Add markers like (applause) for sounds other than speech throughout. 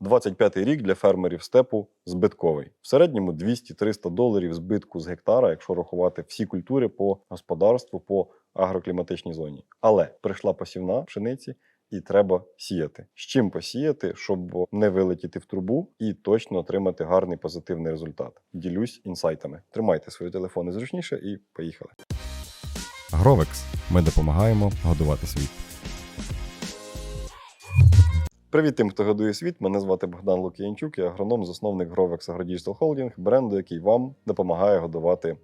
25-й рік для фермерів степу збитковий. В середньому 200-300 доларів збитку з гектара, якщо рахувати всі культури по господарству, по агрокліматичній зоні. Але прийшла посівна пшениці. І треба сіяти. З чим посіяти, щоб не вилетіти в трубу і точно отримати гарний позитивний результат. Ділюсь інсайтами. Тримайте свої телефони зручніше і поїхали. Гровекс. Ми допомагаємо годувати світ. Привіт тим, хто годує світ. Мене звати Богдан Лук'янчук, я агроном, засновник Grovex AgroDigital Холдінг, бренду, який вам допомагає годувати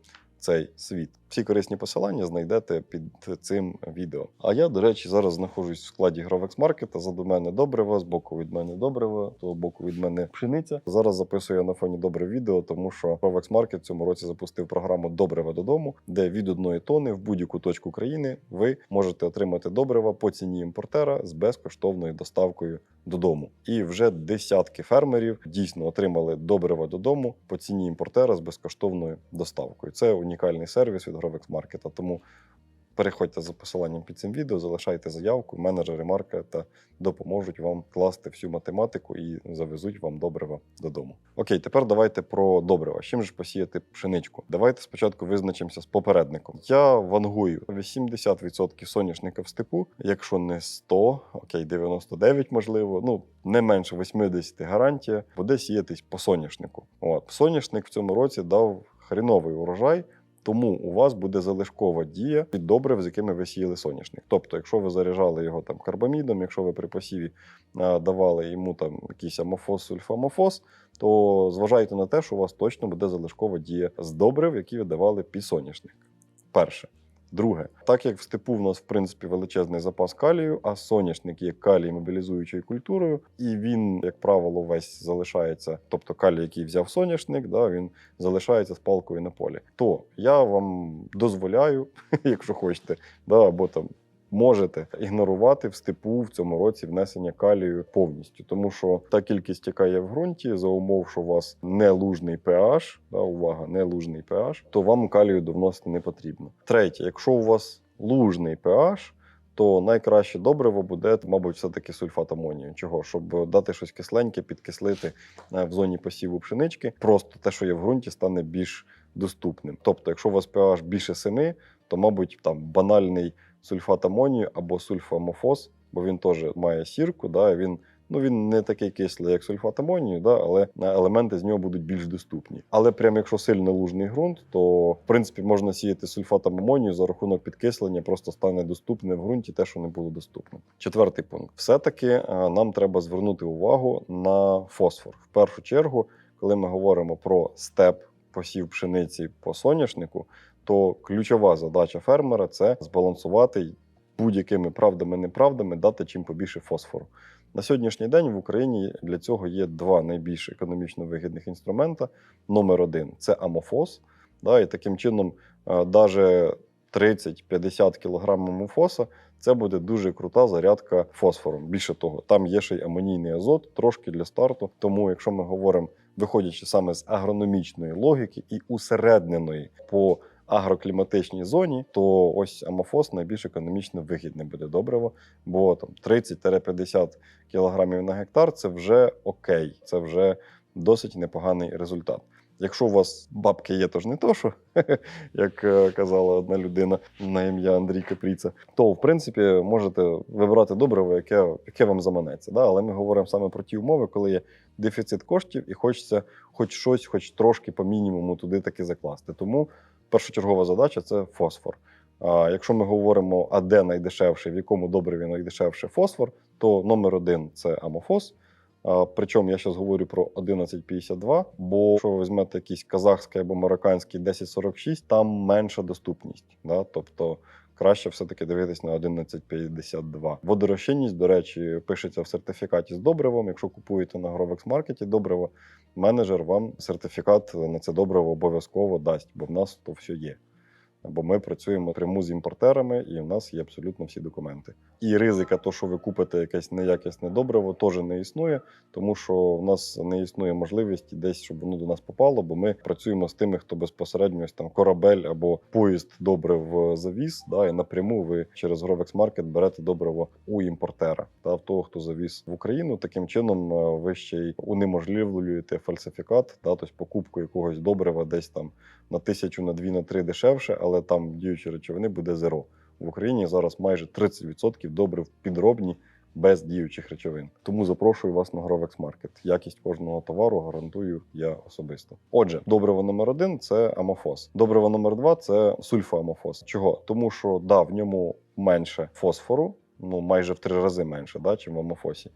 цей світ. Всі корисні посилання знайдете під цим відео. А я, до речі, зараз знаходжусь в складі Grovex Market. Заду мене добриво, з боку від мене добриво, з того боку від мене пшениця. Зараз записую на фоні добре відео, тому що Market в цьому році запустив програму Добрива додому, де від одної тони в будь-яку точку країни ви можете отримати добрива по ціні імпортера з безкоштовною доставкою додому. І вже десятки фермерів дійсно отримали добрива додому по ціні імпортера з безкоштовною доставкою. Це унікальний сервіс від Grovex Market, тому переходьте за посиланням під цим відео, залишайте заявку, менеджери маркета допоможуть вам класти всю математику і завезуть вам добрива додому. Окей, тепер давайте про добрива. Чим же посіяти пшеничку? Давайте спочатку визначимося з попередником. Я вангую 80% соняшника в степу, якщо не 100, окей, 99 можливо, ну не менше 80 гарантія, буде сіятись по соняшнику. От соняшник в цьому році дав хріновий урожай. Тому у вас буде залишкова дія під добрив, з якими ви сіяли соняшник. Тобто, якщо ви заряджали його там карбамідом, якщо ви при посіві а, давали йому там якийсь амофос, сульфамофос, то зважайте на те, що у вас точно буде залишкова дія з добрив, які ви давали під соняшник. Перше. Друге, так як в степу в нас в принципі величезний запас калію, а соняшник є калій мобілізуючою культурою, і він, як правило, весь залишається, тобто калій, який взяв соняшник, да, він залишається з палкою на полі. То я вам дозволяю, (laughs) якщо хочете, да, або там. Можете ігнорувати в степу в цьому році внесення калію повністю, тому що та кількість, яка є в ґрунті, за умов, що у вас не лужний pH, да, увага, не лужний pH, то вам калію довносити не потрібно. Третє, якщо у вас лужний pH, то найкраще добриво буде, мабуть, все-таки сульфат амонію. Чого? Щоб дати щось кисленьке, підкислити е, в зоні посіву пшенички. Просто те, що є в ґрунті, стане більш доступним. Тобто, якщо у вас pH більше 7, то, мабуть, там банальний сульфат амонію або сульфамофос, бо він теж має сірку, да, він. Ну, він не такий кислий, як сульфат амонію, да, але елементи з нього будуть більш доступні. Але прямо якщо сильно лужний ґрунт, то в принципі можна сіяти сульфатом амонію за рахунок підкислення, просто стане доступне в ґрунті те, що не було доступно. Четвертий пункт: все-таки е, нам треба звернути увагу на фосфор. В першу чергу, коли ми говоримо про степ посів пшениці по соняшнику, то ключова задача фермера це збалансувати будь-якими правдами-неправдами, дати чим побільше фосфору. На сьогоднішній день в Україні для цього є два найбільш економічно вигідних інструмента. Номер один це амофос. Да, і таким чином, навіть 30-50 кг амофоса це буде дуже крута зарядка фосфором. Більше того, там є ще й амонійний азот, трошки для старту. Тому, якщо ми говоримо, виходячи саме з агрономічної логіки і усередненої по агрокліматичній зоні, то ось амофос найбільш економічно вигідне буде добриво, бо там 30-50 кг на гектар це вже окей, це вже досить непоганий результат. Якщо у вас бабки є, то ж не то, що (laughs) як е, казала одна людина на ім'я Андрій Капріца, то в принципі можете вибрати добриво, яке яке вам заманеться. Да? Але ми говоримо саме про ті умови, коли є дефіцит коштів і хочеться хоч щось, хоч трошки по мінімуму туди таки закласти. Тому першочергова задача це фосфор. А якщо ми говоримо, а де найдешевше, в якому добриві найдешевше фосфор, то номер один це амофос. Причому я зараз говорю про 1152, бо якщо ви візьмете якийсь казахський або марокканський 1046, там менша доступність. Да? Тобто краще все-таки дивитись на 1152. Водорощинність, до речі, пишеться в сертифікаті з добривом. Якщо купуєте на Grovex Market добриво, менеджер вам сертифікат на це добриво обов'язково дасть, бо в нас то все є. Бо ми працюємо пряму з імпортерами, і в нас є абсолютно всі документи. І ризика, то, що ви купите якесь неякісне добриво, теж не існує, тому що в нас не існує можливості десь, щоб воно до нас попало, бо ми працюємо з тими, хто безпосередньо ось там корабель або поїзд добрив завіз. Да, і напряму ви через Market берете добриво у імпортера та в того, хто завіз в Україну. Таким чином е, ви ще й унеможливлюєте фальсифікат, да, тобто покупку якогось добрива десь там на тисячу, на дві, на три дешевше, але там діючі речовини буде зеро. В Україні зараз майже 30% добрив підробні без діючих речовин. Тому запрошую вас на Grovex Market. Якість кожного товару гарантую я особисто. Отже, добриво номер один це амофос. Добриво номер два це сульфоамофос. Чого? Тому що да, в ньому менше фосфору, ну майже в три рази менше, да, чим в амофосі.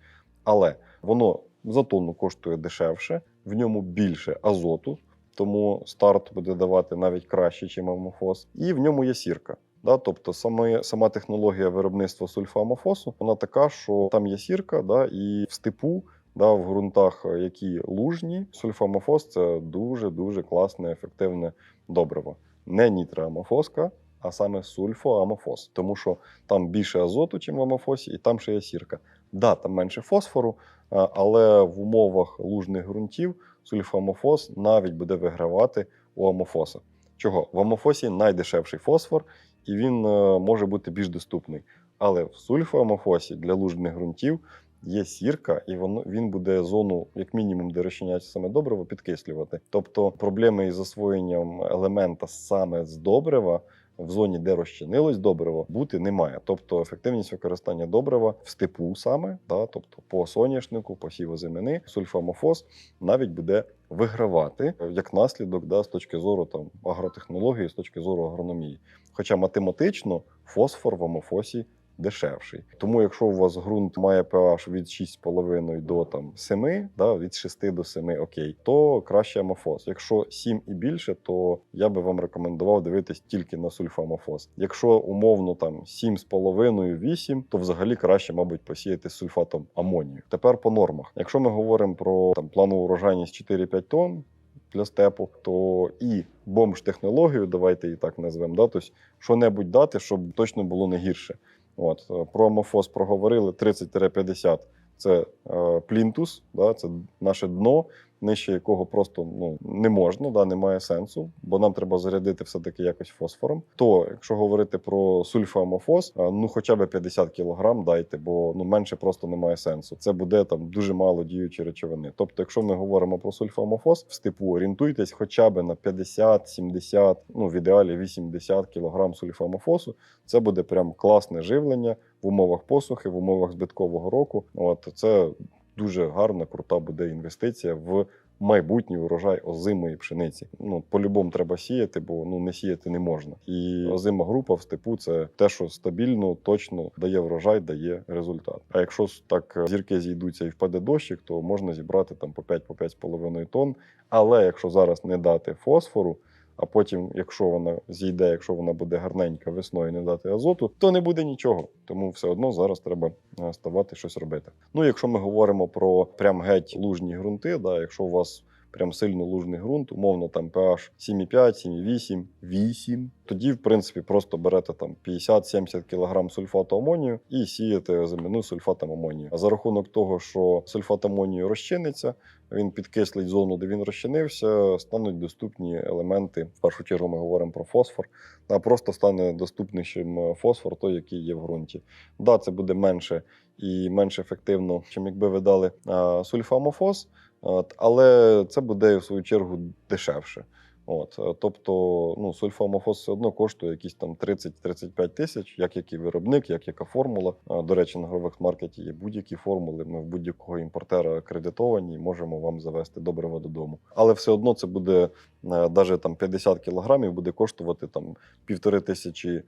Але воно за тонну коштує дешевше, в ньому більше азоту, тому старт буде давати навіть краще, ніж амофос. І в ньому є сірка. Да, тобто саме, сама технологія виробництва сульфоамофосу, вона така, що там є сірка, да, і в степу, да, в ґрунтах, які лужні, сульфоамофос це дуже-дуже класне, ефективне добриво. Не нітроамофоска, а саме сульфоамофос, тому що там більше азоту, ніж в амофосі, і там ще є сірка. Да, там менше фосфору, але в умовах лужних ґрунтів сульфоамофос навіть буде вигравати у амофоса. Чого? В амофосі найдешевший фосфор, і він е, може бути більш доступний. Але в сульфоамофосі для лужних ґрунтів є сірка, і воно він буде зону, як мінімум, де розчиняється саме добриво, підкислювати. Тобто проблеми із засвоєнням елемента саме з добрива. В зоні, де розчинилось добриво, бути немає. Тобто ефективність використання добрива в степу саме, да, тобто по соняшнику, по сівоземини, сульфамофос навіть буде вигравати як наслідок да, з точки зору там, агротехнології, з точки зору агрономії. Хоча математично фосфор в амофосі дешевший. Тому, якщо у вас ґрунт має pH від 6,5 до там 7, да, від 6 до 7, окей, то краще амофос. Якщо 7 і більше, то я би вам рекомендував дивитись тільки на сульфамофос. Якщо умовно там 7,5-8, то взагалі краще, мабуть, посіяти сульфатом амонію. Тепер по нормах. Якщо ми говоримо про там планову урожайність 4-5 тонн, для степу, то і бомж-технологію, давайте її так назвемо, да, тобто що-небудь дати, щоб точно було не гірше. От, е, про амофос проговорили 30-50 це е, плінтус, да, це наше дно, нижче якого просто ну, не можна, да, немає сенсу, бо нам треба зарядити все-таки якось фосфором. То, якщо говорити про сульфоамофос, ну хоча б 50 кг дайте, бо ну, менше просто немає сенсу. Це буде там дуже мало діючі речовини. Тобто, якщо ми говоримо про сульфоамофос в степу, орієнтуйтесь хоча б на 50-70, ну в ідеалі 80 кг сульфоамофосу. Це буде прям класне живлення в умовах посухи, в умовах збиткового року. От це дуже гарна, крута буде інвестиція в майбутній урожай озимої пшениці. Ну по-любому треба сіяти, бо ну не сіяти не можна. І озима група в степу це те, що стабільно, точно дає врожай, дає результат. А якщо так зірки зійдуться і впаде дощик, то можна зібрати там по 5 по 5,5 тонн. Але якщо зараз не дати фосфору. А потім, якщо вона зійде, якщо вона буде гарненька весною, не дати азоту, то не буде нічого. Тому все одно зараз треба е, ставати щось робити. Ну, якщо ми говоримо про прям геть лужні ґрунти, да, якщо у вас прям сильно лужний ґрунт, умовно там pH 7,5, 7,8, 8, тоді, в принципі, просто берете там 50-70 кг сульфату амонію і сієте заміну сульфатом амонію. А за рахунок того, що сульфат амонію розчиниться, він підкислить зону, де він розчинився, стануть доступні елементи. В першу чергу ми говоримо про фосфор, а просто стане доступнішим фосфор, той, який є в ґрунті. Да, це буде менше і менш ефективно, чим якби ви дали сульфамофос, от, але це буде в свою чергу дешевше. От, е, тобто, ну, сульфамофос все одно коштує якісь там 30-35 тисяч, як який виробник, як яка формула. До речі, на Grovex Market є будь-які формули. Ми в будь-якого імпортера акредитовані можемо вам завести добриво додому. Але все одно це буде навіть там 50 кілограмів, буде коштувати там півтори тисячі е,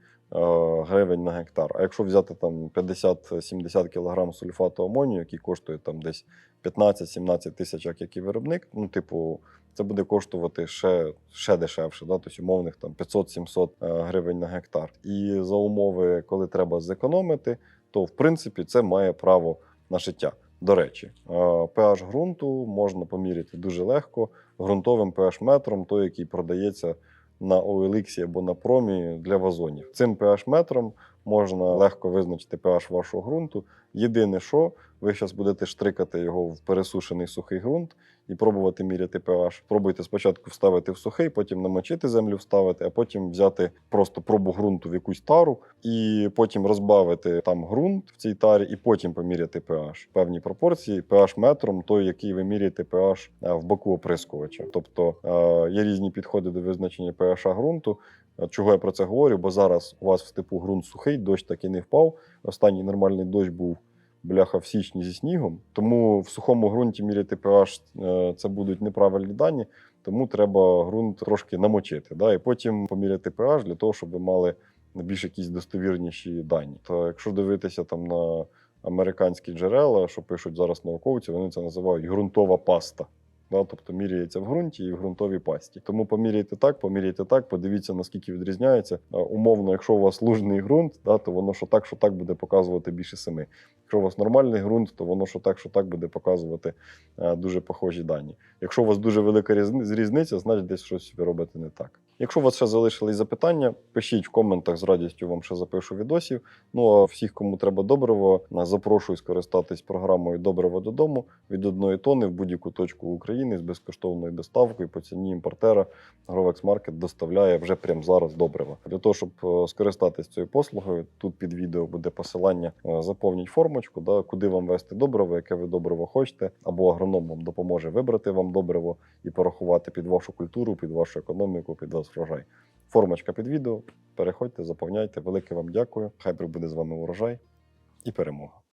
гривень на гектар. А якщо взяти там 50-70 кілограм сульфату амонію, який коштує там десь 15-17 тисяч, як який виробник, ну, типу, це буде коштувати ще, ще дешевше, да? тобто умовних там 500-700 е, гривень на гектар. І за умови, коли треба зекономити, то в принципі це має право на життя. До речі, е, pH ґрунту можна поміряти дуже легко ґрунтовим pH метром, той, який продається на OLX або на промі для вазонів. Цим pH метром можна легко визначити pH вашого ґрунту. Єдине, що ви зараз будете штрикати його в пересушений сухий ґрунт і пробувати міряти pH. Пробуйте спочатку вставити в сухий, потім намочити землю, вставити, а потім взяти просто пробу ґрунту в якусь тару і потім розбавити там ґрунт в цій тарі, і потім поміряти pH. Певні пропорції pH метром, той, який ви міряєте pH е, в боку оприскувача. Тобто е, є різні підходи до визначення pH ґрунту. Е, Чого я про це говорю? Бо зараз у вас в степу ґрунт сухий, дощ так і не впав. Останній нормальний дощ був бляха в січні зі снігом. Тому в сухому ґрунті міряти pH е, це будуть неправильні дані, тому треба ґрунт трошки намочити. Да? І потім поміряти pH для того, щоб ви мали більш якісь достовірніші дані. То якщо дивитися там на американські джерела, що пишуть зараз науковці, вони це називають ґрунтова паста. Да, тобто міряється в ґрунті і в ґрунтовій пасті. Тому поміряйте так, поміряйте так, подивіться, наскільки відрізняється. Умовно, якщо у вас лужний ґрунт, да, то воно що так, що так буде показувати більше семи. Якщо у вас нормальний ґрунт, то воно що так, що так буде показувати е, дуже похожі дані. Якщо у вас дуже велика різни- різниця, значить десь щось ви робите не так. Якщо у вас ще залишились запитання, пишіть в коментах, з радістю вам ще запишу відосів. Ну а всіх, кому треба добриво, е, запрошую скористатись програмою Добриво додому від одної тони в будь-яку точку України з безкоштовною доставкою по ціні імпортера. Grovex Market доставляє вже прямо зараз добриво. Для того, щоб е, скористатись цією послугою, тут під відео буде посилання. Е, Заповніть формочку, да, куди вам вести добриво, яке ви добриво хочете, або агроном вам допоможе вибрати вам добриво і порахувати під вашу культуру, під вашу економіку, під ваш врожай. Формочка під відео. Переходьте, заповняйте. Велике вам дякую. Хай прибуде з вами урожай і перемога.